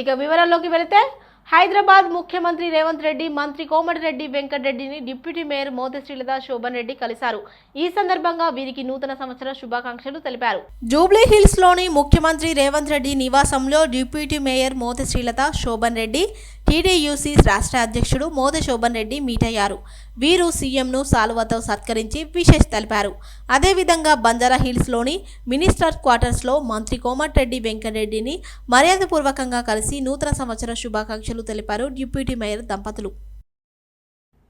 ఇక వివరాల్లోకి వెళితే హైదరాబాద్ ముఖ్యమంత్రి రేవంత్ రెడ్డి మంత్రి కోమటిరెడ్డి వెంకటరెడ్డిని డిప్యూటీ మేయర్ మోతి శ్రీలత శోభన్ రెడ్డి కలిశారు. ఈ సందర్భంగా వీరికి నూతన సంవత్సర శుభాకాంక్షలు తెలిపారు. జూబ్లీ హిల్స్లోని ముఖ్యమంత్రి రేవంత్ రెడ్డి నివాసంలో deputy mayor Moti Srilatha Shobhan Reddy TDUC రాష్ట్ర అధ్యక్షుడు మోద శోభన్ రెడ్డి మీట్ అయ్యారు వీరు సీఎంను సాలువతో సత్కరించి విశేష్ తెలిపారు. అదేవిధంగా బంజారా హిల్స్లోని మినిస్టర్ క్వార్టర్స్లో మంత్రి కోమటిరెడ్డి వెంకటరెడ్డిని మర్యాదపూర్వకంగా కలిసి నూతన సంవత్సర శుభాకాంక్షలు తెలిపారు డిప్యూటీ మేయర్ దంపతులు.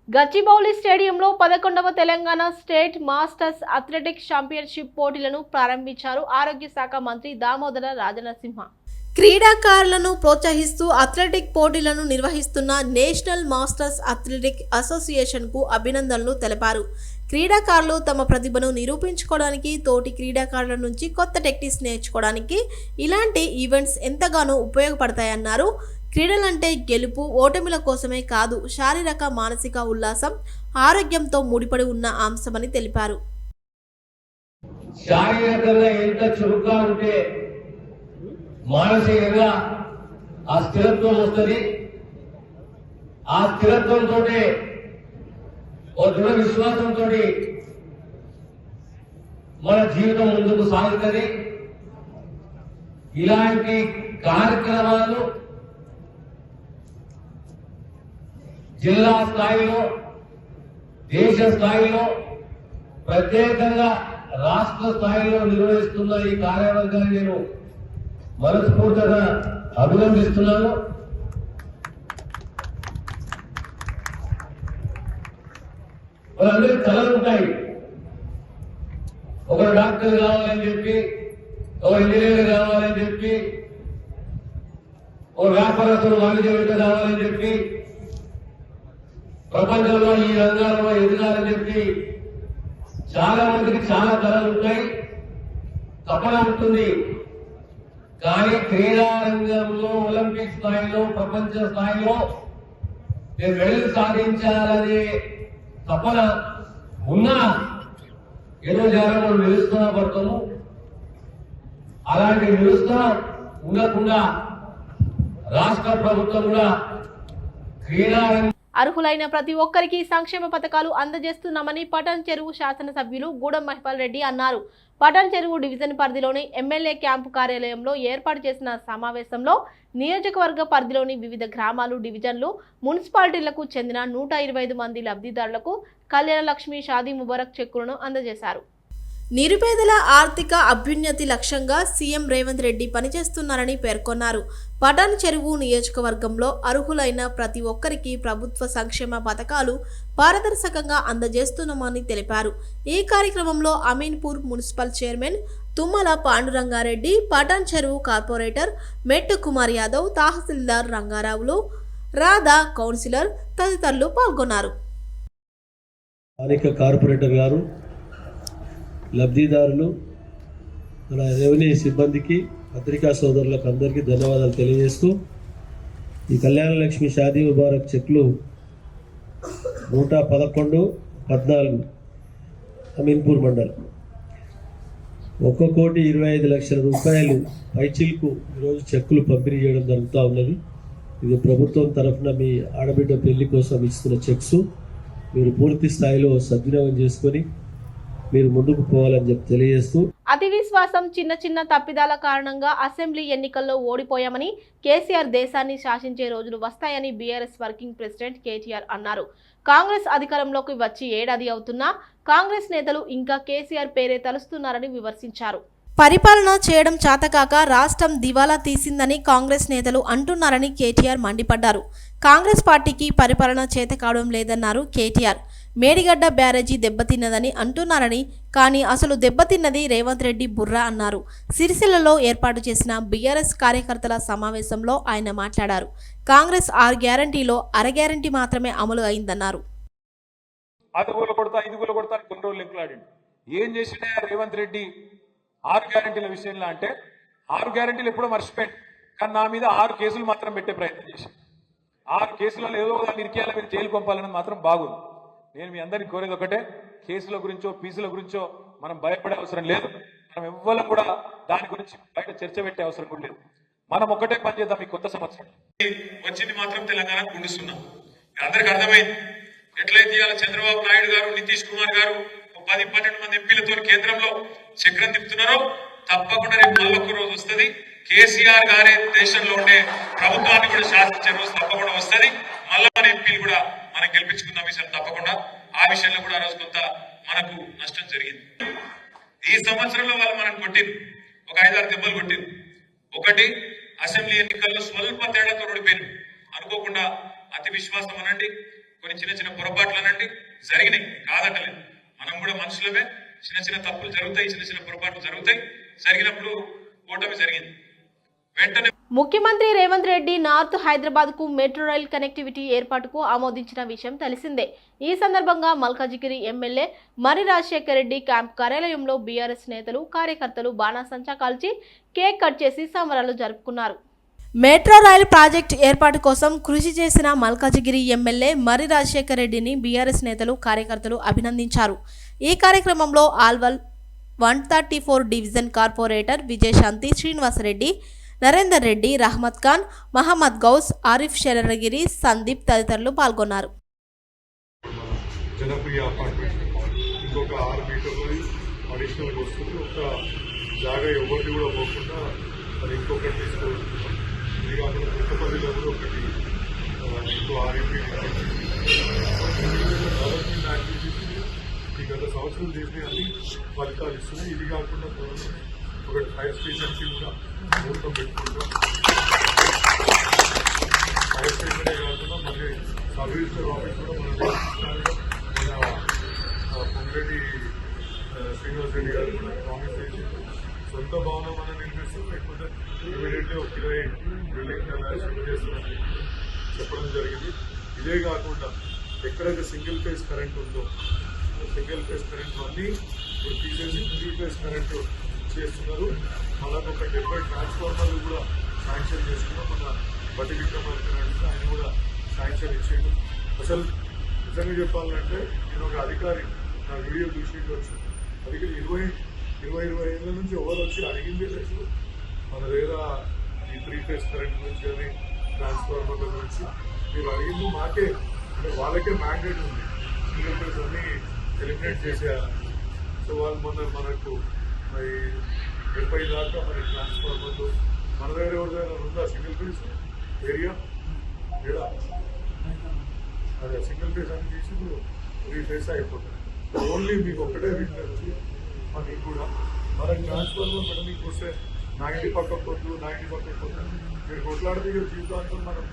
గచ్చిబౌలి స్టేడియంలో పదకొండవ Telangana state masters athletics championship పోటీలను ప్రారంభించారు ఆరోగ్య శాఖ మంత్రి దామోదర రాజనరసింహ. క్రీడాకారులను ప్రోత్సహిస్తూ అథ్లెటిక్ పోటీలను నిర్వహిస్తున్న నేషనల్ మాస్టర్స్ అథ్లెటిక్ అసోసియేషన్కు అభినందనలు తెలిపారు. క్రీడాకారులు తమ ప్రతిభను నిరూపించుకోవడానికి తోటి క్రీడాకారుల నుంచి కొత్త టెక్నిక్స్ నేర్చుకోవడానికి ఇలాంటి ఈవెంట్స్ ఎంతగానో ఉపయోగపడతాయన్నారు. క్రీడలంటే గెలుపు ఓటమిల కోసమే కాదు శారీరక మానసిక ఉల్లాసం ఆరోగ్యంతో ముడిపడి ఉన్న అంశమని తెలిపారు. శారీరకంగా ఎంత చురుగ్గా ఉంటే మానసికంగా ఆ స్థిరత్వం వస్తుంది. ఆ స్థిరత్వంతో ఓ దృఢ విశ్వాసంతో మన జీవితం ముందుకు సాగుతుంది. ఇలాంటి కార్యక్రమాలు జిల్లా స్థాయిలో దేశ స్థాయిలో ప్రత్యేకంగా రాష్ట్ర స్థాయిలో నిర్వహిస్తున్న ఈ కార్యవర్గాన్ని నేను మనస్ఫూర్తిగా అభినందిస్తున్నాను. వాళ్ళందరికీ కళలు ఉంటాయి. ఒకరు డాక్టర్ కావాలని చెప్పి ఒక ఇంజనీర్ కావాలని చెప్పి ఒక వ్యాపారస్తులు వాణిజ్యవేత్త కావాలని చెప్పి ప్రపంచంలో ఈ రంగాల్లో ఎదగాలని చెప్పి చాలా మందికి చాలా కళలు ఉంటాయి. తపన ఉంటుంది కానీ క్రీడారంగంలో ఒలింపిక్ స్థాయిలో ప్రపంచ స్థాయిలో నేను మెడల్ సాధించాలనే తపన ఉన్నా ఏదో జాగ్రత్త మనం నిలుస్తున్నా పడతాము అలాంటి నిలుస్తున్నా ఉండకుండా రాష్ట్ర ప్రభుత్వం కూడా క్రీడారంగం అర్హులైన ప్రతి ఒక్కరికి సంక్షేమ పథకాలు అందజేస్తున్నామని పటన్ చెరువు శాసనసభ్యులు గూడెం మహిపాల్ రెడ్డి అన్నారు. పటన్ చెరువు డివిజన్ పరిధిలోని ఎమ్మెల్యే క్యాంపు కార్యాలయంలో ఏర్పాటు చేసిన సమావేశంలో నియోజకవర్గ పరిధిలోని వివిధ గ్రామాలు డివిజన్లు మున్సిపాలిటీలకు చెందిన నూట ఇరవై మంది లబ్ధిదారులకు కళ్యాణ లక్ష్మి షాదీ ముబారక్ చెక్కులను అందజేశారు. నిరుపేదల ఆర్థిక అభ్యున్నతి లక్ష్యంగా సీఎం రేవంత్ రెడ్డి పనిచేస్తున్నారని పేర్కొన్నారు. పటాన్ చెరువు నియోజకవర్గంలో అర్హులైన ప్రతి ఒక్కరికి ప్రభుత్వ సంక్షేమ పథకాలు పారదర్శకంగా అందజేస్తున్నామని తెలిపారు. ఈ కార్యక్రమంలో Ameenpur municipal chairman Tummala Pandurangareddy Patancheru corporator Mettu Kumar Yadav tahsildar రంగారావులు Radha councillor తదితరులు పాల్గొన్నారు. స్థానిక కార్పొరేటర్ గారు లబ్ధిదారులు మన రెవెన్యూ సిబ్బందికి పత్రికా సోదరులకు అందరికీ ధన్యవాదాలు తెలియజేస్తూ ఈ కళ్యాణ లక్ష్మి షాదీ ముబారక్ చెక్లు నూట పదకొండు పద్నాలుగు అమీన్పూర్ మండల్. ఒక్క కోటి ఇరవై ఐదు లక్షల రూపాయలు పైచిల్కు ఈరోజు చెక్కులు పంపిణీ చేయడం జరుగుతూ ఉన్నది. ఇది ప్రభుత్వం తరఫున మీ ఆడబిడ్డ పెళ్ళి కోసం ఇస్తున్న చెక్స్. మీరు పూర్తి స్థాయిలో సద్వినియోగం చేసుకొని మీరు ముందుకు పోవాలని చెప్పి తెలియజేస్తూ అతి విశ్వాసం చిన్న చిన్న తప్పిదాల కారణంగా అసెంబ్లీ ఎన్నికల్లో ఓడిపోయామని కేసీఆర్ దేశాన్ని శాసించే రోజులు వస్తాయని బీఆర్ఎస్ వర్కింగ్ ప్రెసిడెంట్ కేటీఆర్ అన్నారు. కాంగ్రెస్ అధికారంలోకి వచ్చి ఏడాది అవుతున్నా కాంగ్రెస్ నేతలు ఇంకా కేసీఆర్ పేరే తలుస్తున్నారని విమర్శించారు. పరిపాలన చేయడం చాతకాక రాష్ట్రం దివాలా తీసిందని కాంగ్రెస్ నేతలు అంటున్నారని కేటీఆర్ మండిపడ్డారు. కాంగ్రెస్ పార్టీకి పరిపాలన చేత కావడం లేదన్నారు కేటీఆర్. మేడిగడ్డ బ్యారేజీ దెబ్బతిన్నదని అంటున్నారని కానీ అసలు దెబ్బతిన్నది రేవంత్ రెడ్డి బుర్రా అన్నారు. సిరిసిల్లలో ఏర్పాటు చేసిన బీఆర్ఎస్ కార్యకర్తల సమావేశంలో ఆయన మాట్లాడారు. కాంగ్రెస్ ఆరు గ్యారంటీలో అర గ్యారంటీ మాత్రమే అమలు అయిందన్నారు. కొడతా కొడతా కొన్ని రోజులు ఏం చేసినా రేవంత్ రెడ్డి ఆరు గ్యారంటీల విషయంలో అంటే ఆరు గ్యారంటీలు ఎప్పుడో మర్చిపోయాడు కానీ నా మీద ఆరు కేసులు మాత్రం పెట్టే ప్రయత్నం చేశాడు ఆరు కేసులలో ఏదో ఒక దాన్ని ఇరికేయాలి మీద జైలు పంపాలనేది మాత్రం బాగుంది. నేను మీ అందరినీ కోరేది ఒకటే కేసుల గురించో పీసుల గురించో మనం భయపడే అవసరం లేదు. మనం ఎవ్వరం కూడా దాని గురించి బయట చర్చ పెట్టే అవసరం కూడా లేదు. మనం ఒక్కటే పని చేద్దాం ఈ కొత్త సంవత్సరం. వచ్చింది మాత్రం తెలంగాణ గుండుస్తున్నాం అందరికి అర్థమైంది. ఎట్లయితే ఇవాళ చంద్రబాబు నాయుడు గారు నితీష్ కుమార్ గారు పది పన్నెండు మంది ఎంపీలతో కేంద్రంలో చక్రం తిప్పుతున్నారో తప్పకుండా రేపు మళ్ళొక్క రోజు వస్తుంది. కేసీఆర్ గారే దేశంలో ఉండే ప్రభుత్వాన్ని కూడా శాసించే రోజు తప్పకుండా వస్తుంది. మళ్ళా ఎంపీలు కూడా మనం గెలిపించుకుందాం విషయం తప్పకుండా ఆ విషయంలో కూడా ఆ రోజు కొంత మనకు నష్టం జరిగింది. ఈ సంవత్సరంలో వాళ్ళు మనం కొట్టింది ఒక ఐదారు దెబ్బలు కొట్టింది ఒకటి అసెంబ్లీ ఎన్నికల్లో స్వల్ప తేడాతో ఓడిపోయింది అనుకోకుండా అతి విశ్వాసం అనండి కొన్ని చిన్న చిన్న పొరపాట్లు అనండి జరిగినాయి. కాదటలేదు మనం కూడా మనుషులమే. చిన్న చిన్న తప్పులు జరుగుతాయి చిన్న చిన్న పొరపాట్లు జరుగుతాయి. జరిగినప్పుడు ఓటమి జరిగింది. వెంటనే ముఖ్యమంత్రి రేవంత్ రెడ్డి నార్త్ హైదరాబాద్కు మెట్రో రైల్ కనెక్టివిటీ ఏర్పాటుకు ఆమోదించిన విషయం తెలిసిందే. ఈ సందర్భంగా మల్కాజిగిరి ఎమ్మెల్యే మరి రాజశేఖర్ రెడ్డి క్యాంప్ కార్యాలయంలో బీఆర్ఎస్ నేతలు కార్యకర్తలు బాణాసంచా కాల్చి కేక్ కట్ చేసి సంబరాలు జరుపుకున్నారు. మెట్రో రైల్ ప్రాజెక్ట్ ఏర్పాటు కోసం కృషి చేసిన మల్కాజిగిరి ఎమ్మెల్యే మరి రాజశేఖర్ రెడ్డిని బీఆర్ఎస్ నేతలు కార్యకర్తలు అభినందించారు. ఈ కార్యక్రమంలో Alwal one thirty four division corporator Vijayashanti Srinivasareddy Narender Reddy Rahmat Khan Mohammed Ghouse Arif Saranagiri Sandeep తదితరులు పాల్గొన్నారు. జనప్రియ అపార్ట్మెంట్. ఇంకొక ఆరు మీటర్లు అడిషనల్గా వస్తుంది. ఒక జాగా ఎవరిది కూడా పోకుండా అది ఇంకొకటి ఇది కాకుండా పుట్టపల్లిలో కూడా ఒకటి ఇంకో ఆర్ఎంపీ డెవలప్మెంట్ యాక్టివిటీస్ ఈ గత సంవత్సరం చేసిన అన్ని ఫలితాలు ఇస్తున్నాయి. ఇది కాకుండా ఒకటి ఫైర్ స్టేషన్కి కూడా ముహూర్తం పెట్టుకుంటాం. ఫైర్ స్టేషనే కాకుండా మళ్ళీ సబ్ రిజిస్టర్ ఆఫీస్ కూడా మనం మన పొంగిరెడ్డి శ్రీనివాస్ రెడ్డి గారు కూడా ప్రామిస్ చేసి సొంత భవనం అనేది నిర్మిస్తాం లేకపోతే ఇమీడియట్లీ ఒక ఇరవై బిల్డింగ్ షిఫ్ట్ చేస్తామని చెప్పడం జరిగింది. ఇదే కాకుండా ఎక్కడైతే సింగిల్ ఫేజ్ కరెంట్ ఉందో సింగిల్ ఫేజ్ కరెంట్ అన్నీ ఇప్పుడు తీసేసి త్రీ ఫేజ్ కరెంటు చేస్తున్నారు. అలాగే ఒక డెబ్బై ట్రాన్స్ఫార్మర్లు కూడా శాంక్షన్ చేసుకున్నాం. మన బట్టి విక్రమార్క ఆయన కూడా శాంక్షన్ ఇచ్చేయండి అసలు నిజంగా చెప్పాలంటే నేను ఒక అధికారి నా వీడియో చూసి వచ్చి. అధికారి ఇరవై ఇరవై ఇరవై ఏళ్ళ నుంచి ఎవరు వచ్చి అడిగిందే లేదు. మన దగ్గర ఈ త్రీ ఫేస్ కరెంట్ గురించి కానీ ట్రాన్స్ఫార్మర్ల గురించి మీరు అడిగింది మాకే. అంటే వాళ్ళకే మ్యాండేట్ ఉంది. సింగిల్ ఫేజ్ అన్ని ఎలిమినేట్ చేసేయాలి సో వాళ్ళు మన మనకు మరి డెబ్బై దాకా మరి ట్రాన్స్ఫార్మర్లు మన దగ్గర ఎవరిదైనా ఉందా సింగిల్ పీస్ ఏరియా? ఏడా? అదే సింగిల్ పీస్ అని తీసి ఇప్పుడు త్రీ ఫేజ్ అయిపోతుంది ఓన్లీ మీకు ఒక్కటే వింటుంది మనకి కూడా. మనకి ట్రాన్స్ఫార్మర్ మీకు వస్తే నా ఇంటి పక్కకు కొట్టు నా ఇంటి పక్కకు కొట్టు మీరు కొట్లాడితే జీవితాంతం మనం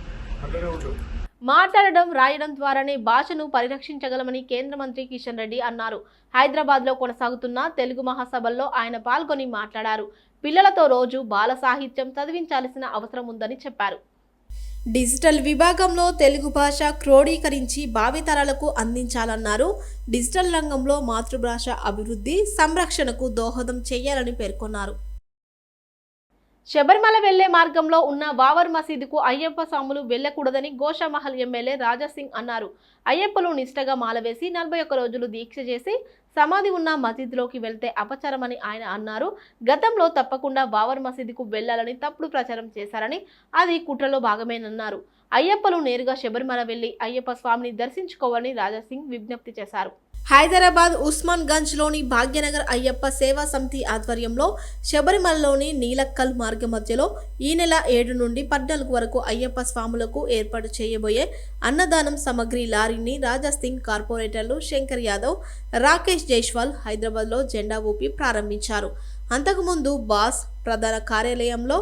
అట్లనే ఉంటుంది మాట్లాడడం రాయడం ద్వారానే భాషను పరిరక్షించగలమని కేంద్ర మంత్రి కిషన్ రెడ్డి అన్నారు. హైదరాబాద్లో కొనసాగుతున్న తెలుగు మహాసభల్లో ఆయన పాల్గొని మాట్లాడారు. పిల్లలతో రోజు బాల సాహిత్యం చదివించాల్సిన అవసరం ఉందని చెప్పారు. డిజిటల్ విభాగంలో తెలుగు భాష క్రోడీకరించి భావితరాలకు అందించాలన్నారు. డిజిటల్ రంగంలో మాతృభాష అభివృద్ధి సంరక్షణకు దోహదం చేయాలని పేర్కొన్నారు. శబరిమల వెళ్ళే మార్గంలో ఉన్న వావర్ మసీదుకు అయ్యప్ప స్వాములు వెళ్ళకూడదని గోషామహల్ ఎమ్మెల్యే రాజాసింగ్ అన్నారు. అయ్యప్పలు నిష్టగా మాలవేసి నలభై ఒక్క రోజులు దీక్ష చేసి సమాధి ఉన్న మసీదులోకి వెళ్తే అపచారమని ఆయన అన్నారు. గతంలో తప్పకుండా వావర్ మసీదుకు వెళ్ళాలని తప్పుడు ప్రచారం చేశారని అది కుట్రలో భాగమేనన్నారు. అయ్యప్పలు నేరుగా శబరిమల వెళ్ళి అయ్యప్ప స్వామిని దర్శించుకోవాలని రాజాసింగ్ విజ్ఞప్తి చేశారు. హైదరాబాద్ ఉస్మాన్ గంజ్లోని భాగ్యనగర్ అయ్యప్ప సేవా సమితి ఆధ్వర్యంలో శబరిమలలోని నీలక్కల్ మార్గ మధ్యలో ఈ నెల ఏడు నుండి పద్నాలుగు వరకు అయ్యప్ప స్వాములకు ఏర్పాటు చేయబోయే అన్నదానం సమగ్రి లారీని రాజా సింగ్ కార్పొరేటర్లు శంకర్ యాదవ్ రాకేష్ జైస్వాల్ హైదరాబాద్లో జెండా ఊపి ప్రారంభించారు. అంతకుముందు బాస్ ప్రధాన కార్యాలయంలో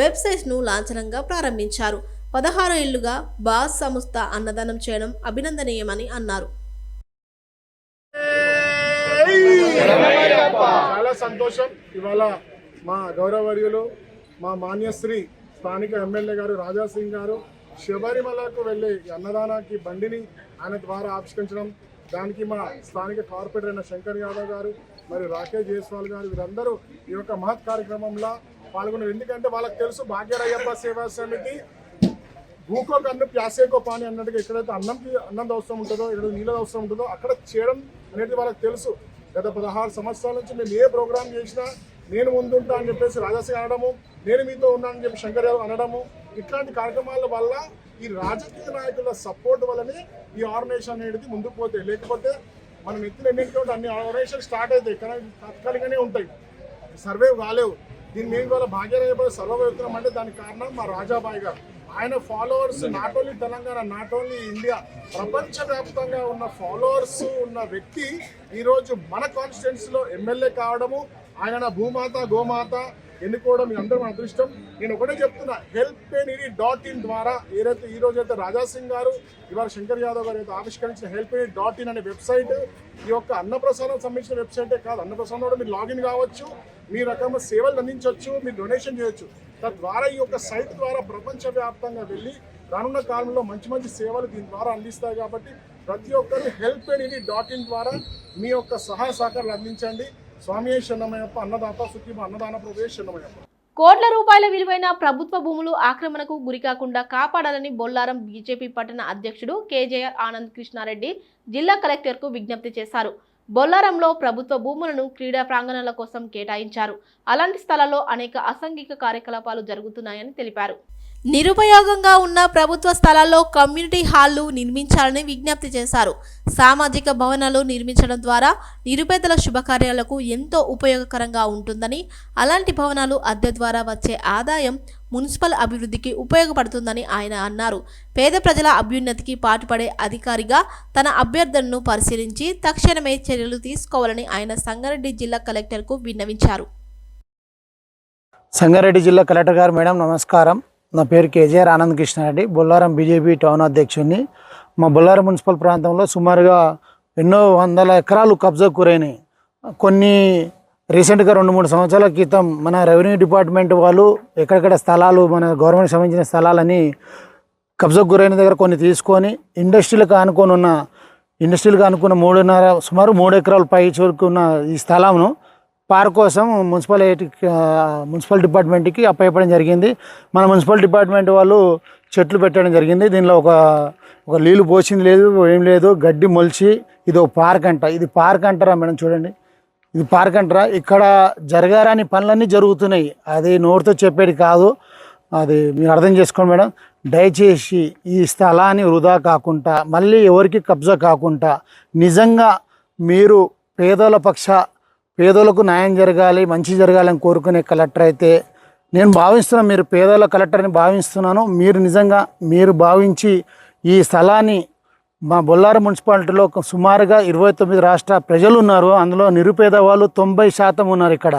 వెబ్సైట్ను లాంఛనంగా ప్రారంభించారు. పదహారు ఏళ్ళుగా బాస్ సంస్థ అన్నదానం చేయడం అభినందనీయమని అన్నారు. చాలా సంతోషం. ఇవాళ మా గౌరవర్యులు మా మాన్యశ్రీ స్థానిక ఎమ్మెల్యే గారు రాజా సింగ్ గారు శబరిమలకు వెళ్ళే ఈ అన్నదానానికి బండిని ఆయన ద్వారా ఆవిష్కరించడం దానికి మా స్థానిక కార్పొరేటర్ అయిన శంకర్ యాదవ్ గారు మరి రాకేష్ జైస్వాల్ గారు వీరందరూ ఈ యొక్క మహత్ కార్యక్రమంలో పాల్గొన్నారు. ఎందుకంటే వాళ్ళకి తెలుసు భాగ్యరయ్యప్ప సేవా సమితి భూకో కన్ను ప్యాసేకో పాని అన్నట్టుగా ఎక్కడైతే అన్నంకి అన్నం అవసరం ఉంటుందో ఎక్కడ నీళ్ళ అవసరం ఉంటుందో అక్కడ చేయడం అనేది వాళ్ళకి తెలుసు. గత పదహారు సంవత్సరాల నుంచి మేము ఏ ప్రోగ్రామ్ చేసినా నేను ముందుంటా అని చెప్పేసి రాజాసి అనడము నేను మీతో ఉన్నానని చెప్పి శంకర్ యాదవ్ అనడము ఇట్లాంటి కార్యక్రమాల వల్ల ఈ రాజకీయ నాయకుల సపోర్ట్ వల్లనే ఈ ఆర్గనైజేషన్ అనేది ముందుకు పోతాయి లేకపోతే మనం ఎత్తున ఎన్నికలు అన్ని ఆర్గనైజేషన్ స్టార్ట్ అవుతాయి కానీ తాత్కాలికనే ఉంటాయి. సర్వే కాలేవు దీన్ని మేము ఇవాళ భాగ్యనగర్ సర్వే అవుతున్నాం అంటే దానికి కారణం మా రాజాబాయి గారు. ఆయన followers not only Telangana not only India ప్రపంచవ్యాప్తంగా ఉన్న ఫాలోవర్స్ ఉన్న వ్యక్తి ఈరోజు మన కాన్స్టిట్యున్సీలో ఎమ్మెల్యే కావడము ఆయన భూమాత గోమాత ఎన్నుకోవడం మీ అందరూ అదృష్టం. నేను ఒకటే చెప్తున్నా హెల్ప్ ఎనీ డాట్ ఇన్ ద్వారా ఏదైతే ఈ రోజు అయితే రాజాసింగ్ గారు ఇవాళ శంకర్ యాదవ్ గారు అయితే ఆవిష్కరించిన హెల్ప్ ఎనీ డాట్ ఇన్ అనే వెబ్సైట్ ఈ యొక్క అన్నప్రసాదం సంబంధించిన వెబ్సైటే కాదు అన్నప్రసాదం కూడా మీరు లాగిన్ కావచ్చు మీ రకమైన సేవలు అందించవచ్చు మీరు డొనేషన్ చేయొచ్చు. తద్వారా ఈ యొక్క సైట్ ద్వారా ప్రపంచవ్యాప్తంగా వెళ్ళి రానున్న కాలంలో మంచి మంచి సేవలు దీని ద్వారా అందిస్తాయి కాబట్టి ప్రతి ఒక్కరు హెల్ప్ ఎనీ డాట్ ఇన్ ద్వారా మీ యొక్క సహాయ సహకారాలు అందించండి. స్వామి శరణమయ్యప్ప అన్నదాత సుఖీమ అన్నదాన ప్రదేశ్ శరణమయ్యప్ప. కోట్ల రూపాయల విలువైన ప్రభుత్వ భూములు ఆక్రమణకు గురికాకుండా కాపాడాలని బొల్లారం బీజేపీ పట్టణ అధ్యక్షుడు కేజేఆర్ ఆనంద్ కృష్ణారెడ్డి జిల్లా కలెక్టర్కు విజ్ఞప్తి చేశారు. బొల్లారంలో ప్రభుత్వ భూములను క్రీడా ప్రాంగణాల కోసం కేటాయించారు. అలాంటి స్థలాల్లో అనేక అసాంఘిక కార్యకలాపాలు జరుగుతున్నాయని తెలిపారు. నిరుపయోగంగా ఉన్న ప్రభుత్వ స్థలాల్లో కమ్యూనిటీ హాళ్ళు నిర్మించాలని విజ్ఞప్తి చేశారు. సామాజిక భవనాలు నిర్మించడం ద్వారా నిరుపేదల శుభకార్యాలకు ఎంతో ఉపయోగకరంగా ఉంటుందని అలాంటి భవనాలు అద్దె ద్వారా వచ్చే ఆదాయం మున్సిపల్ అభివృద్ధికి ఉపయోగపడుతుందని ఆయన అన్నారు. పేద ప్రజల అభ్యున్నతికి పాటుపడే అధికారిగా తన అభ్యర్థనను పరిశీలించి తక్షణమే చర్యలు తీసుకోవాలని ఆయన సంగారెడ్డి జిల్లా కలెక్టర్కు విన్నవించారు. సంగారెడ్డి జిల్లా కలెక్టర్ గారు మేడం నమస్కారం. నా పేరు KGR Anand Krishnareddy. Bollaram BJP town అధ్యక్షుడిని. మా బొల్లారం మున్సిపల్ ప్రాంతంలో సుమారుగా ఎన్నో వందల ఎకరాలు కబ్జా కురైనాయి కొన్ని రీసెంట్గా రెండు మూడు సంవత్సరాల క్రితం మన రెవెన్యూ డిపార్ట్మెంట్ వాళ్ళు ఎక్కడెక్కడ స్థలాలు మన గవర్నమెంట్ సంబంధించిన స్థలాలని కబ్జాకు గురైన దగ్గర కొన్ని తీసుకొని ఇండస్ట్రీలకు ఆనుకొని ఉన్న ఇండస్ట్రీలకు అనుకున్న మూడున్నర సుమారు మూడు ఎకరాల పై చేరుకున్న ఈ స్థలంను పార్క్ కోసం మున్సిపల్ మున్సిపల్ డిపార్ట్మెంట్కి అప్పయ్యపడం జరిగింది. మన మున్సిపల్ డిపార్ట్మెంట్ వాళ్ళు చెట్లు పెట్టడం జరిగింది. దీనిలో ఒక ఒక నీళ్ళు పోసింది లేదు ఏం లేదు గడ్డి మొలిచి ఇది ఒక పార్క్ అంట. ఇది పార్క్ అంటారా మేడం చూడండి. ఇది పార్క్ అంటారా? ఇక్కడ జరగారాని పనులన్నీ జరుగుతున్నాయి. అది నోటితో చెప్పేది కాదు. అది మీరు అర్థం చేసుకోండి మేడం. దయచేసి ఈ స్థలాన్ని వృధా కాకుండా మళ్ళీ ఎవరికి కబ్జా కాకుండా నిజంగా మీరు పేదల పక్ష పేదలకు న్యాయం జరగాలి మంచి జరగాలని కోరుకునే కలెక్టర్ అయితే నేను భావిస్తున్నాను మీరు పేదల కలెక్టర్ని భావిస్తున్నాను. మీరు నిజంగా మీరు భావించి ఈ స్థలాన్ని మా బొల్లారం మున్సిపాలిటీలో ఒక సుమారుగా ఇరవై తొమ్మిది రాష్ట్ర ప్రజలు ఉన్నారు. అందులో నిరుపేద వాళ్ళు తొంభై శాతం ఉన్నారు ఇక్కడ.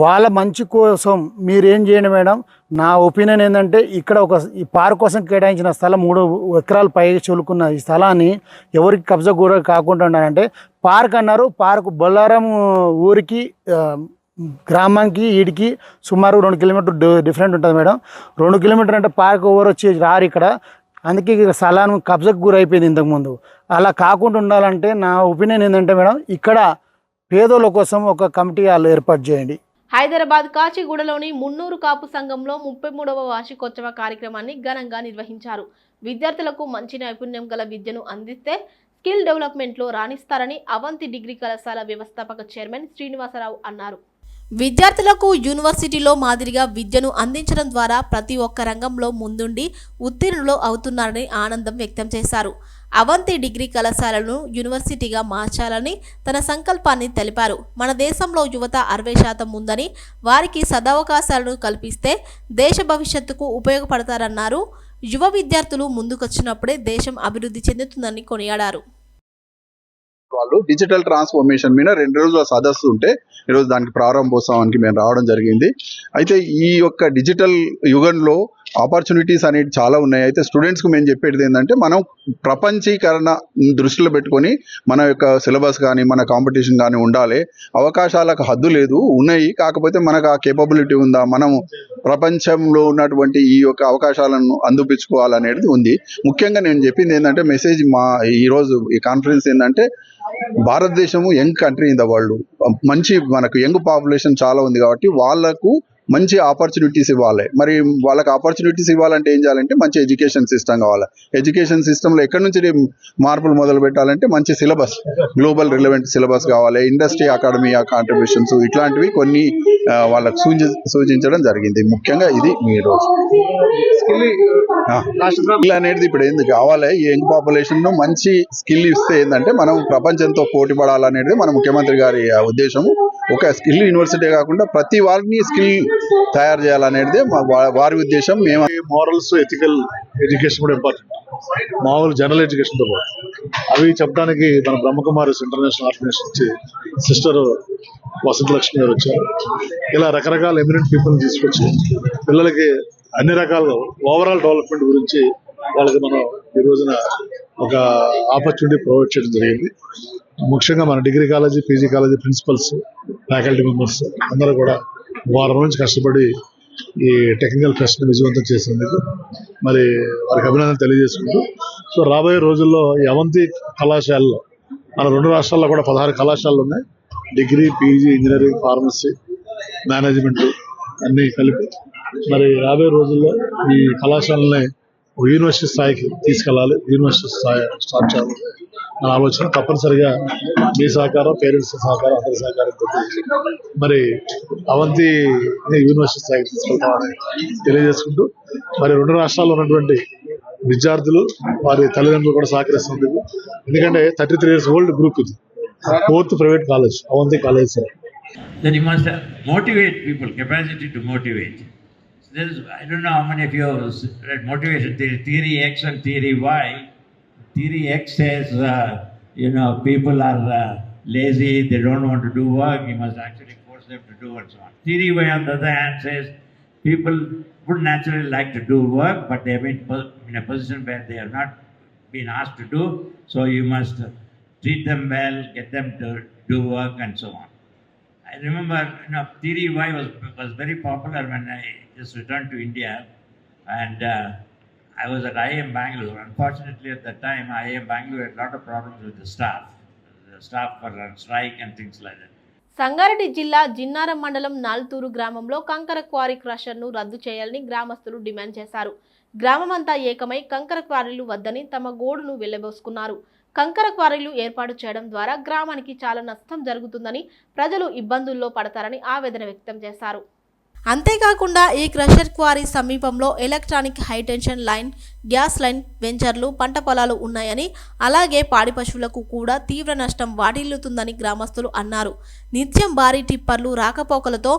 వాళ్ళ మంచి కోసం మీరేం చేయండి మేడం? నా ఒపీనియన్ ఏంటంటే ఇక్కడ ఒక ఈ పార్క్ కోసం కేటాయించిన స్థలం మూడు ఎకరాలు పైగా చూలుకున్న ఈ స్థలాన్ని ఎవరికి కబ్జా కూడా కాకుండా ఉండాలంటే పార్క్ అన్నారు. పార్క్ బొల్లారం ఊరికి గ్రామానికి వీడికి సుమారు రెండు కిలోమీటర్ డిఫరెంట్ ఉంటుంది మేడం. రెండు కిలోమీటర్ అంటే పార్క్ ఓవర్ వచ్చి రారు ఇక్కడ. అందుకే ఇక స్థలాన్ని కబ్జకు గురైపోయింది ఇంతకుముందు. అలా కాకుండా ఉండాలంటే నా ఒపీనియన్ ఏంటంటే మేడం ఇక్కడ పేదోళ్ళ కోసం ఒక కమిటీ వాళ్ళు ఏర్పాటు చేయండి. హైదరాబాద్ కాచిగూడలోని మున్నూరు కాపు సంఘంలో ముప్పై మూడవ వార్షికోత్సవ కార్యక్రమాన్ని ఘనంగా నిర్వహించారు. విద్యార్థులకు మంచి నైపుణ్యం గల విద్యను అందిస్తే స్కిల్ డెవలప్మెంట్లో రాణిస్తారని అవంతి డిగ్రీ కళాశాల వ్యవస్థాపక చైర్మన్ శ్రీనివాసరావు అన్నారు. విద్యార్థులకు యూనివర్సిటీలో మాదిరిగా విద్యను అందించడం ద్వారా ప్రతి ఒక్క రంగంలో ముందుండి ఉత్తీర్ణులు అవుతున్నారని ఆనందం వ్యక్తం చేశారు. అవంతి డిగ్రీ కళాశాలను యూనివర్సిటీగా మార్చాలని తన సంకల్పాన్ని తెలిపారు. మన దేశంలో యువత అరవై శాతం ఉందని వారికి సదవకాశాలను కల్పిస్తే దేశ భవిష్యత్తుకు ఉపయోగపడతారన్నారు. యువ విద్యార్థులు ముందుకొచ్చినప్పుడే దేశం అభివృద్ధి చెందుతుందని కొనియాడారు. వాళ్ళు డిజిటల్ ట్రాన్స్ఫర్మేషన్ మీద రెండు రోజుల సదస్సు ఉంటే ఈరోజు దానికి ప్రారంభోత్సవానికి మేము రావడం జరిగింది. అయితే ఈ యొక్క డిజిటల్ యుగంలో ఆపర్చునిటీస్ అనేవి చాలా ఉన్నాయి. అయితే స్టూడెంట్స్కి మేము చెప్పేది ఏంటంటే మనం ప్రపంచీకరణ దృష్టిలో పెట్టుకొని మన యొక్క సిలబస్ కానీ మన కాంపిటీషన్ కానీ ఉండాలి. అవకాశాలకు హద్దు లేదు ఉన్నాయి. కాకపోతే మనకు ఆ కేపబిలిటీ ఉందా? మనం ప్రపంచంలో ఉన్నటువంటి ఈ యొక్క అవకాశాలను అందిపించుకోవాలనేది ఉంది. ముఖ్యంగా నేను చెప్పింది ఏంటంటే మెసేజ్ మా ఈరోజు ఈ కాన్ఫరెన్స్ ఏంటంటే భారతదేశము young country in the world మంచి మనకు యంగ్ పాపులేషన్ చాలా ఉంది కాబట్టి వాళ్ళకు మంచి ఆపర్చునిటీస్ ఇవ్వాలి. మరి వాళ్ళకి ఆపర్చునిటీస్ ఇవ్వాలంటే ఏం చేయాలంటే మంచి ఎడ్యుకేషన్ సిస్టమ్ కావాలి. ఎడ్యుకేషన్ సిస్టంలో ఎక్కడి నుంచి మార్పులు మొదలు పెట్టాలంటే మంచి సిలబస్ గ్లోబల్ రిలవెంట్ సిలబస్ కావాలి. ఇండస్ట్రీ అకాడమీ కాంట్రిబ్యూషన్స్ ఇట్లాంటివి కొన్ని వాళ్ళకు సూచి సూచించడం జరిగింది. ముఖ్యంగా ఇది మీ రోజు. స్కిల్ అనేది ఇప్పుడు ఏంది? కావాలి. ఈ యంగ్ పాపులేషన్ మంచి స్కిల్ ఇస్తే ఏంటంటే మనం ప్రపంచంతో పోటీ పడాలనేది మన ముఖ్యమంత్రి గారి ఆ, ఉద్దేశము. ఒక స్కిల్ యూనివర్సిటీ కాకుండా ప్రతి వారిని స్కిల్ తయారు చేయాలనేది మా- వారి ఉద్దేశం. మేము మోరల్స్ ఎథికల్ ఎడ్యుకేషన్ కూడా ఇంపార్టెంట్ మామూలు జనరల్ ఎడ్యుకేషన్తో పాటు అవి చెప్పడానికి మన బ్రహ్మకుమారిస్ ఇంటర్నేషనల్ ఆర్గనైజేషన్ నుంచి సిస్టర్ వసంత లక్ష్మి గారు వచ్చారు. ఇలా రకరకాల ఎమినెంట్ పీపుల్ తీసుకొచ్చి పిల్లలకి అన్ని రకాల ఓవరాల్ డెవలప్మెంట్ గురించి వాళ్ళకి మనం ఈ రోజున ఒక ఆపర్చునిటీ ప్రొవైడ్ చేయడం జరిగింది. ముఖ్యంగా మన degree college PG college principals faculty members అందరూ కూడా వారం నుంచి కష్టపడి ఈ టెక్నికల్ ఫెస్ట్ విజయవంతం చేసేందుకు మరి వారికి అభినందనలు తెలియజేసుకుంటూ సో రాబోయే రోజుల్లో ఈ అవంతి కళాశాలలో మన రెండు రాష్ట్రాల్లో కూడా పదహారు కళాశాలలు ఉన్నాయి. Degree PG engineering pharmacy management అన్నీ కలిపి మరి రాబోయే రోజుల్లో ఈ కళాశాలని యూనివర్సిటీ స్థాయికి తీసుకెళ్ళాలి. యూనివర్సిటీ స్థాయి స్టార్ట్ చేయాలి. నా ఆలోచన తప్పనిసరిగా మీ సహకారం పేరెంట్స్ సహకారం అందరి సహకారం మరి అవంతి యూనివర్సిటీ స్థాయికి తీసుకెళ్తామని తెలియజేసుకుంటూ మరి రెండు రాష్ట్రాల్లో ఉన్నటువంటి విద్యార్థులు వారి తల్లిదండ్రులు కూడా సహకరిస్తున్నందుకు ఎందుకంటే thirty three years old group ఇది fourth private college Avanthi college sir then you must uh, motivate people, capacity to motivate. There is, I don't know how many of you have read motivation theory, theory X and theory Y. Theory X says, uh, you know, people are uh, lazy, they don't want to do work, you must actually force them to do and so on. Theory Y, on the other hand, says people would naturally like to do work, but they have been in a position where they have not been asked to do, so you must treat them well, get them to do work and so on. I remember, you know, Theory Y was, was very popular when I just returned to India, and uh, I was at IIM Bangalore. Unfortunately, at that time, IIM Bangalore had a lot of problems with the staff. The staff were on strike and things like that. Sangareddy జిల్లా జిన్నారం మండలం నాల్తూరు గ్రామంలో కంకర quarry క్రషర్ను రద్దు చేయాలని గ్రామస్తులు demand చేశారు గ్రామమంతా ఏకమై కంకర క్వారీలు వద్దని తమ గోడును వెళ్ళబోసుకున్నారు కంకర క్వారీలు ఏర్పాటు చేయడం ద్వారా గ్రామానికి చాలా నష్టం జరుగుతుందని ప్రజలు ఇబ్బందుల్లో పడతారని ఆవేదన వ్యక్తం చేశారు అంతేకాకుండా ఈ క్రషర్ క్వారీ సమీపంలో electronic high tension line gas line వెంచర్లు పంట పొలాలు ఉన్నాయని అలాగే పాడి పశువులకు కూడా తీవ్ర నష్టం వాటిల్లుతుందని గ్రామస్తులు అన్నారు. నిత్యం భారీ టిప్పర్లు రాకపోకలతో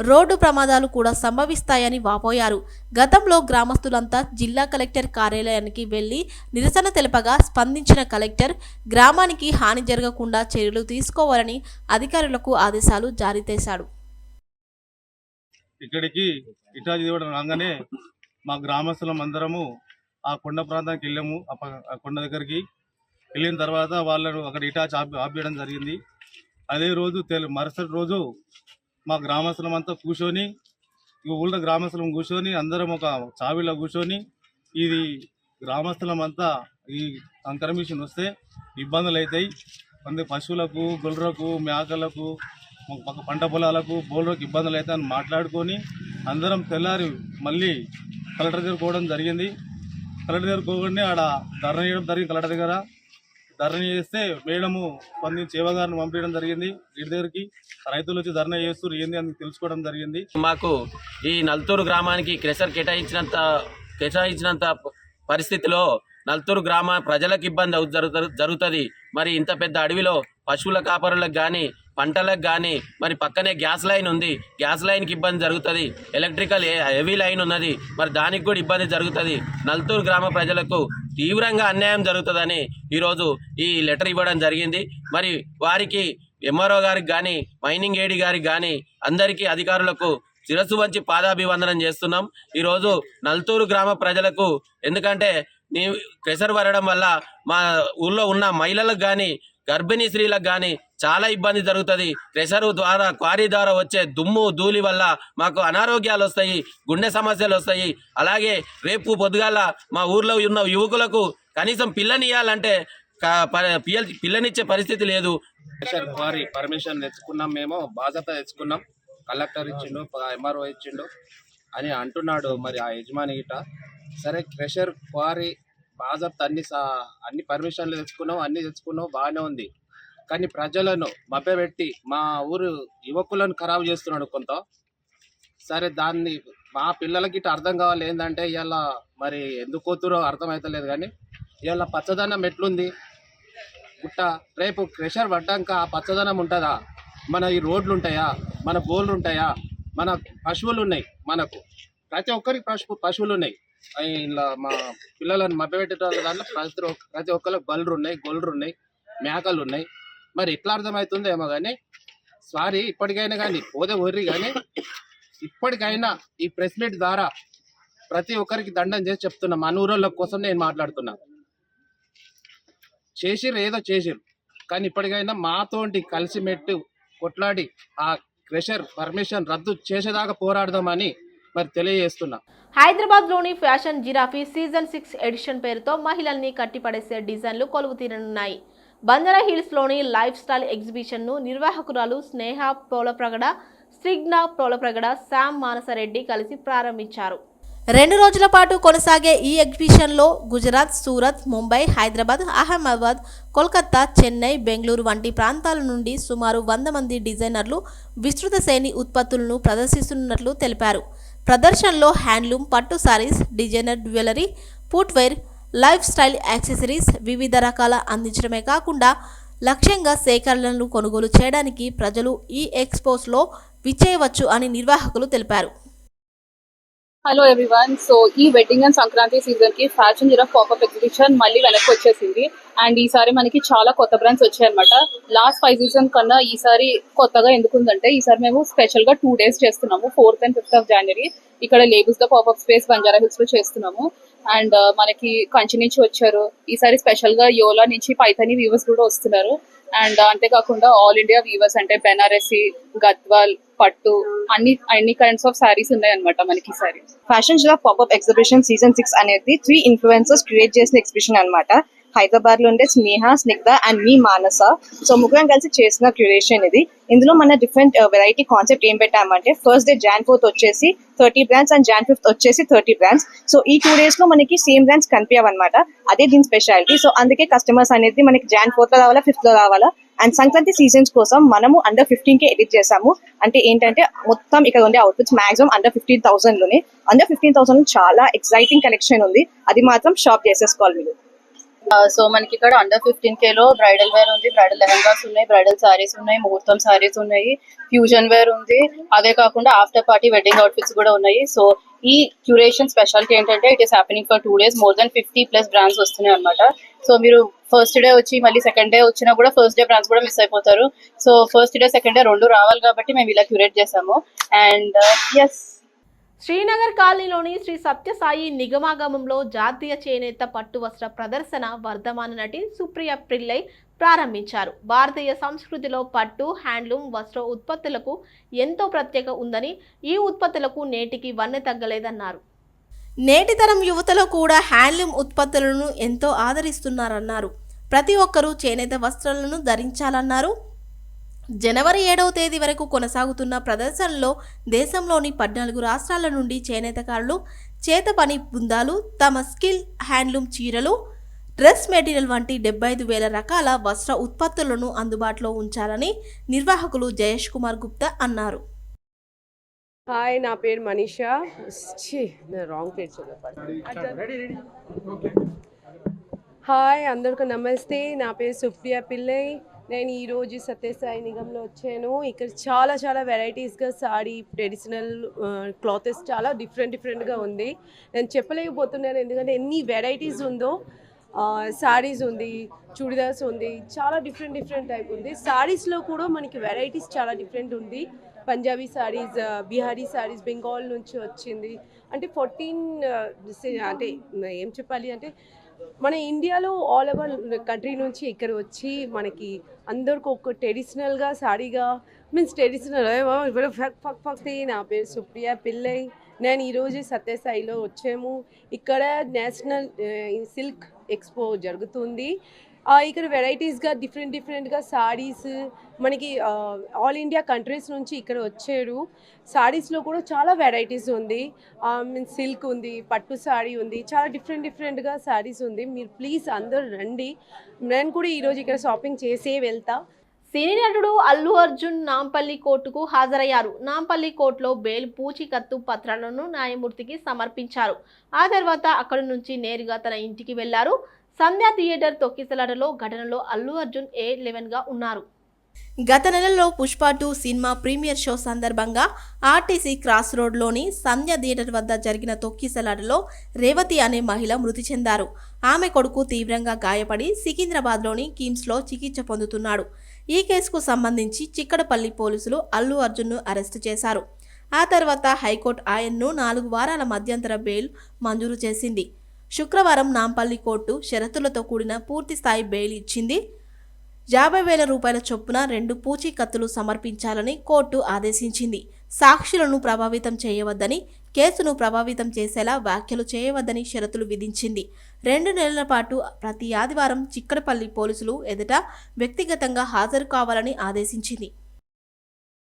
రోడ్డు ప్రమాదాలు కూడా సంభవిస్తాయని వాపోయారు. గతంలో గ్రామస్తులంతా జిల్లా కలెక్టర్ కార్యాలయానికి వెళ్ళి నిరసన తెలపగా స్పందించిన కలెక్టర్ గ్రామానికి హాని జరగకుండా చర్యలు తీసుకోవాలని అధికారులకు ఆదేశాలు జారీ చేశాడు. ఇక్కడికి ఇటాచి ఇవ్వడం రాగానే మా గ్రామస్తులం అందరము ఆ కొండ ప్రాంతానికి వెళ్ళాము ఆ కొండ దగ్గరికి. వెళ్ళిన తర్వాత వాళ్ళను అక్కడ ఇటాచి ఆపి ఆపేయడం జరిగింది. అదే రోజు తెలు మరుసటి రోజు మా గ్రామస్తులం అంతా కూర్చొని ఈ ఊళ్ళో గ్రామస్తులం కూర్చొని అందరం ఒక చావిలో కూర్చొని ఇది గ్రామస్తులం అంతా ఈ కంకర మిషన్ వస్తే ఇబ్బందులు అవుతాయి అందుకే పశువులకు గొర్రెలకు మేకలకు మాకు పంట పొలాలకు బోర్లకు ఇబ్బందులు అయితే అని మాట్లాడుకొని అందరం తెల్లారి మళ్ళీ కలెక్టర్ దగ్గర పోవడం జరిగింది. కలెక్టర్ దగ్గర పోకుండా ఆడ ధర్నా చేయడం జరిగింది కలెక్టర్ దగ్గర. ధర్నా చేస్తే మేడము స్పందించి గారిని పంపించడం జరిగింది వీటి దగ్గరికి. రైతులు వచ్చి ధర్నా చేస్తూ ఏంది అని తెలుసుకోవడం జరిగింది. మాకు ఈ నల్తూరు గ్రామానికి క్రెషర్ కేటాయించినంత కేటాయించినంత పరిస్థితిలో నల్తూరు గ్రామ ప్రజలకు ఇబ్బంది జరుగుతుంది. మరి ఇంత పెద్ద అడవిలో పశువుల కాపరులకు కానీ పంటలకు కానీ మరి పక్కనే గ్యాస్ లైన్ ఉంది. గ్యాస్ లైన్కి ఇబ్బంది జరుగుతుంది. ఎలక్ట్రికల్ ఏ- హెవీ లైన్ ఉన్నది. మరి దానికి కూడా ఇబ్బంది జరుగుతుంది. నల్తూరు గ్రామ ప్రజలకు తీవ్రంగా అన్యాయం జరుగుతుందని ఈరోజు ఈ లెటర్ ఇవ్వడం జరిగింది. మరి వారికి ఎంఆర్ఓ గారికి కానీ మైనింగ్ ఏడి గారికి కానీ అందరికీ అధికారులకు శిరస్సు వంచి పాదాభివందనం చేస్తున్నాం. ఈరోజు నల్తూరు గ్రామ ప్రజలకు ఎందుకంటే నీ ప్రెషర్ పడడం వల్ల మా ఊళ్ళో ఉన్న మహిళలకు కానీ గర్భిణీ స్త్రీలకు కానీ చాలా ఇబ్బంది జరుగుతుంది. ప్రెషరు ద్వారా క్వారీ ద్వారా వచ్చే దుమ్ము ధూళి వల్ల మాకు అనారోగ్యాలు వస్తాయి గుండె సమస్యలు వస్తాయి. అలాగే రేపు పొద్దుగాల మా ఊర్లో ఉన్న యువకులకు కనీసం పిల్లనియాలంటే పిల్లనిచ్చే పరిస్థితి లేదు. క్వారీ పర్మిషన్ తెచ్చుకున్నాం మేము బాధ్యత తెచ్చుకున్నాం. కలెక్టర్ ఇచ్చిండు ఎంఆర్ఓ ఇచ్చిండు అని అంటున్నాడు మరి ఆ యజమాని గిట సరే క్రెషర్ క్వారీ బాజాబ్త అన్ని సా- అన్ని పర్మిషన్లు తెచ్చుకున్నాం అన్ని తెచ్చుకున్నాం బాగానే ఉంది. కానీ ప్రజలను మభ్యపెట్టి మా ఊరు యువకులను ఖరాబ్ చేస్తున్నాడు కొంత. సరే దాన్ని మా పిల్లలకి ఇటు అర్థం కావాలి ఏంటంటే ఇవాళ మరి ఎందుకు కూతురో అర్థమవుతలేదు కానీ ఇవాళ పచ్చదనం ఎట్లుంది? గుట్ట రేపు క్రెషర్ పడ్డాక ఆ పచ్చదనం ఉంటుందా? మన ఈ రోడ్లు ఉంటాయా? మన బోర్లు ఉంటాయా? మన పశువులు ఉన్నాయి మనకు. ప్రతి ఒక్కరికి పశువు పశువులు ఉన్నాయి. ఇలా మా పిల్లలను మభ్యపెట్టేట దాంట్లో ప్రతి ఒక్క- ప్రతి ఒక్కరికి బల్లు ఉన్నాయి గొల్లు ఉన్నాయి మేకలు ఉన్నాయి మరి ఎట్లా అర్థమవుతుందో ఏమో కానీ సారీ ఇప్పటికైనా కానీ పోతే వర్రి కానీ ఇప్పటికైనా ఈ ప్రెస్ మీట్ ద్వారా ప్రతి ఒక్కరికి దండం చేసి చెప్తున్నా మన ఊరోళ్ళ కోసం నేను మాట్లాడుతున్నా. చేసిర్రు ఏదో చేసిర్రు కానీ ఇప్పటికైనా మాతోటి కలిసిమెట్టు కొట్లాడి ఆ క్రెషర్ పర్మిషన్ రద్దు చేసేదాకా పోరాడదామని మరి తెలియజేస్తున్నా. హైదరాబాద్లోని fashion giraffe season six edition పేరుతో మహిళల్ని కట్టిపడేసే డిజైన్లు కొలువు తీరనున్నాయి బంజారా హిల్స్లోని లైఫ్ స్టైల్ ఎగ్జిబిషన్ను నిర్వాహకురాలు స్నేహ పోలప్రగడ స్ట్రిగ్నా పోలప్రగడ శామ్ మానసరెడ్డి కలిసి ప్రారంభించారు. రెండు రోజుల పాటు కొనసాగే ఈ ఎగ్జిబిషన్లో గుజరాత్ సూరత్ ముంబై హైదరాబాద్ అహ్మదాబాద్ కోల్కతా చెన్నై బెంగళూరు వంటి ప్రాంతాల నుండి సుమారు వంద మంది డిజైనర్లు విస్తృత శ్రేణి ఉత్పత్తులను ప్రదర్శిస్తున్నట్లు తెలిపారు. ప్రదర్శనలో హ్యాండ్లూమ్ పట్టు saris designer jewellery footwear lifestyle accessories వివిధ రకాల అందించడమే కాకుండా లక్ష్యంగా సేకరణలను కొనుగోలు చేయడానికి ప్రజలు ఈ ఎక్స్పోస్లో విచ్చేయవచ్చు అని నిర్వాహకులు తెలిపారు. హలో ఎవ్రీవన్ సో ఈ వెడ్డింగ్ అండ్ సంక్రాంతి సీజన్కి ఫ్యాషన్ జిరా పాపప్ ఎగ్జిబిషన్ మళ్ళీ వెనక్కి వచ్చేసింది. అండ్ ఈసారి మనకి చాలా కొత్త బ్రాండ్స్ వచ్చాయన్నమాట. లాస్ట్ ఫైవ్ సీజన్ కన్నా ఈసారి కొత్తగా ఎందుకు ఉందంటే ఈసారి మేము స్పెషల్గా టూ డేస్ చేస్తున్నాము. Fourth and fifth of January ఇక్కడ labels the popup space Banjara హిల్స్లో చేస్తున్నాము. అండ్ uh, మనకి కంచి నుంచి వచ్చారు. ఈసారి స్పెషల్గా యోలా నుంచి పైథని వ్యూవర్స్ కూడా వస్తున్నారు. అండ్ uh, అంతేకాకుండా ఆల్ ఇండియా వీవర్స్ అంటే బెనారసి గద్వాల్ పట్టు అన్ని అన్ని కైండ్స్ ఆఫ్ సారీస్ ఉన్నాయి అనమాట మనకి ఈసారి. ఫ్యాషన్ జిలా పాపప్ ఎగ్జిబిషన్ సీజన్ సిక్స్ అనేది త్రీ ఇన్ఫ్లుయెన్సర్స్ క్రియేట్ చేసిన ఎగ్జిబిషన్ అన్నమాట. హైదరాబాద్లో ఉండే స్నేహ Snigdha and me Manasa. So ముగ్గురం కలిసి చేసిన క్యూరేషన్ ఇది. ఇందులో మన డిఫరెంట్ వెరైటీ కాన్సెప్ట్ ఏం పెట్టామంటే ఫస్ట్ డే జాన్ ఫోర్త్ వచ్చేసి thirty brands and Jan fifth వచ్చేసి థర్టీ బ్రాండ్స్ సో ఈ టూ డేస్లో మనకి సేమ్ బ్రాండ్స్ కనిపించవన్నమాట అదే దీని స్పెషాలిటీ సో అందుకే కస్టమర్స్ అనేది మనకి జాన్ ఫోర్త్లో రావాలా ఫిఫ్త్లో రావాలా? అండ్ సంక్రాంతి సీజన్స్ కోసం మనము అండర్ ఫిఫ్టీన్ కే ఎడిట్ చేసాము అంటే ఏంటంటే మొత్తం ఇక్కడ ఉండే అవుట్ఫిట్స్ మాక్సిమం అండర్ ఫిఫ్టీన్ థౌసండ్లోనే. అండర్ ఫిఫ్టీన్ థౌసండ్ చాలా ఎక్సైటింగ్ కలెక్షన్ ఉంది. అది మాత్రం షాప్ చేసేసుకోవాలి మీరు. సో మనకి ఇక్కడ అండర్ ఫిఫ్టీన్ కే లో బ్రైడల్ వేర్ ఉంది. బ్రైడల్ లెహంగాస్ ఉన్నాయి బ్రైడల్ సారీస్ ఉన్నాయి ముహూర్తం సారీస్ ఉన్నాయి ఫ్యూజన్ వేర్ ఉంది. అదే కాకుండా ఆఫ్టర్ పార్టీ వెడ్డింగ్ అవుట్ఫిట్స్ కూడా ఉన్నాయి. సో ఈ క్యూరేషన్ స్పెషాలిటీ ఏంటంటే it is happening for two days more than fifty plus brands వస్తున్నాయి అనమాట సో మీరు ఫస్ట్ డే వచ్చి మళ్ళీ సెకండ్ డే వచ్చినా కూడా ఫస్ట్ డే బ్రాండ్స్ కూడా మిస్ అయిపోతారు. So first day second day రెండు రావాలి కాబట్టి మేము ఇలా క్యూరేట్ చేసాము. అండ్ ఎస్ uh, శ్రీనగర్ కాలనీలోని శ్రీ సత్యసాయి నిగమాగమంలో జాతీయ చేనేత పట్టు వస్త్ర ప్రదర్శన వర్ధమాన నటి సుప్రియ పిల్లై ప్రారంభించారు. భారతీయ సంస్కృతిలో పట్టు హ్యాండ్లూమ్ వస్త్ర ఉత్పత్తులకు ఎంతో ప్రత్యేక ఉందని ఈ ఉత్పత్తులకు నేటికి వన్నె తగ్గలేదన్నారు. నేటి తరం యువతలో కూడా హ్యాండ్లూమ్ ఉత్పత్తులను ఎంతో ఆదరిస్తున్నారన్నారు. ప్రతి ఒక్కరూ చేనేత వస్త్రాలను ధరించాలన్నారు. జనవరి ఏడవ తేదీ వరకు కొనసాగుతున్న ప్రదర్శనలో దేశంలోని పద్నాలుగు రాష్ట్రాల నుండి చేనేతకారులు చేత పని బృందాలు తమ స్కిల్ హ్యాండ్లూమ్ చీరలు డ్రెస్ మెటీరియల్ వంటి డెబ్బై ఐదు వేల రకాల వస్త్ర ఉత్పత్తులను అందుబాటులో ఉంచాలని నిర్వాహకులు జయేష్ కుమార్ గుప్తా అన్నారు. హాయ్ నా పేరు మనీషా. రాంగ్ పేరు హాయ్ అందరికీ నమస్తే. నా పేరు సుప్రియ పిల్లై. నేను ఈరోజు సత్యసాయి నిగంలో వచ్చాను. ఇక్కడ చాలా చాలా వెరైటీస్గా సాడీ ట్రెడిషనల్ క్లాతెస్ చాలా డిఫరెంట్ డిఫరెంట్గా ఉంది. నేను చెప్పలేకపోతున్నాను ఎందుకంటే ఎన్ని వెరైటీస్ ఉందో సారీస్ ఉంది చుడిదార్స్ ఉంది చాలా డిఫరెంట్ డిఫరెంట్ టైప్ ఉంది. సారీస్లో కూడా మనకి వెరైటీస్ చాలా డిఫరెంట్ ఉంది. పంజాబీ సారీస్ బీహారీ సారీస్ బెంగాల్ నుంచి వచ్చింది. అంటే ఫోర్టీన్ అంటే ఏం చెప్పాలి అంటే మన ఇండియాలో ఆల్ ఓవర్ కంట్రీ నుంచి ఇక్కడ వచ్చి మనకి అందరికి ఒక ట్రెడిషనల్గా సారీగా మీన్స్ ట్రెడిషనల్ ఫక్ ఫక్ ఫక్ నా పేరు సుప్రియ పిల్లై. నేను ఈరోజు సత్యసాయిలో వచ్చాము. ఇక్కడ నేషనల్ eh, సిల్క్ ఎక్స్పో జరుగుతుంది. ఇక్కడ వెరైటీస్గా డిఫరెంట్ డిఫరెంట్గా సారీస్ మనకి ఆల్ ఇండియా కంట్రీస్ నుంచి ఇక్కడ వచ్చారు. సారీస్లో కూడా చాలా వెరైటీస్ ఉంది. మీన్ సిల్క్ ఉంది పట్టు సారీ ఉంది చాలా డిఫరెంట్ డిఫరెంట్గా సారీస్ ఉంది. మీరు ప్లీజ్ అందరు రండి. నేను కూడా ఈరోజు ఇక్కడ షాపింగ్ చేసే వెళ్తా. సినీ నటుడు అల్లు అర్జున్ నాంపల్లి కోర్టుకు హాజరయ్యారు. నాంపల్లి కోర్టులో బెయిల్ పూచీకత్తు పత్రాలను న్యాయమూర్తికి సమర్పించారు. ఆ తర్వాత అక్కడి నుంచి నేరుగా తన ఇంటికి వెళ్ళారు. సంధ్యా థియేటర్ తొక్కిసలాటలో ఘటనలో అల్లు అర్జున్ ఏ లెవెన్గా ఉన్నారు. గత నెలలో Pushpa two cinema premiere show సందర్భంగా ఆర్టీసీ క్రాస్ రోడ్లోని సంధ్య థియేటర్ వద్ద జరిగిన తొక్కిసలాటలో రేవతి అనే మహిళ మృతి చెందారు. ఆమె కొడుకు తీవ్రంగా గాయపడి సికింద్రాబాద్లోని కిమ్స్లో చికిత్స పొందుతున్నాడు. ఈ కేసుకు సంబంధించి చిక్కడపల్లి పోలీసులు అల్లు అర్జున్ను అరెస్టు చేశారు. ఆ తర్వాత హైకోర్టు ఆయన్ను నాలుగు వారాల మధ్యంతర బెయిల్ మంజూరు చేసింది. శుక్రవారం నాంపల్లి కోర్టు షరతులతో కూడిన పూర్తి స్థాయి బెయిల్ ఇచ్చింది. యాభై వేల రూపాయల చొప్పున రెండు పూచీకత్తులు సమర్పించాలని కోర్టు ఆదేశించింది. సాక్షులను ప్రభావితం చేయవద్దని కేసును ప్రభావితం చేసేలా వ్యాఖ్యలు చేయవద్దని షరతులు విధించింది. రెండు నెలల పాటు ప్రతి ఆదివారం చిక్కడపల్లి పోలీసులు ఎదుట వ్యక్తిగతంగా హాజరు కావాలని ఆదేశించింది.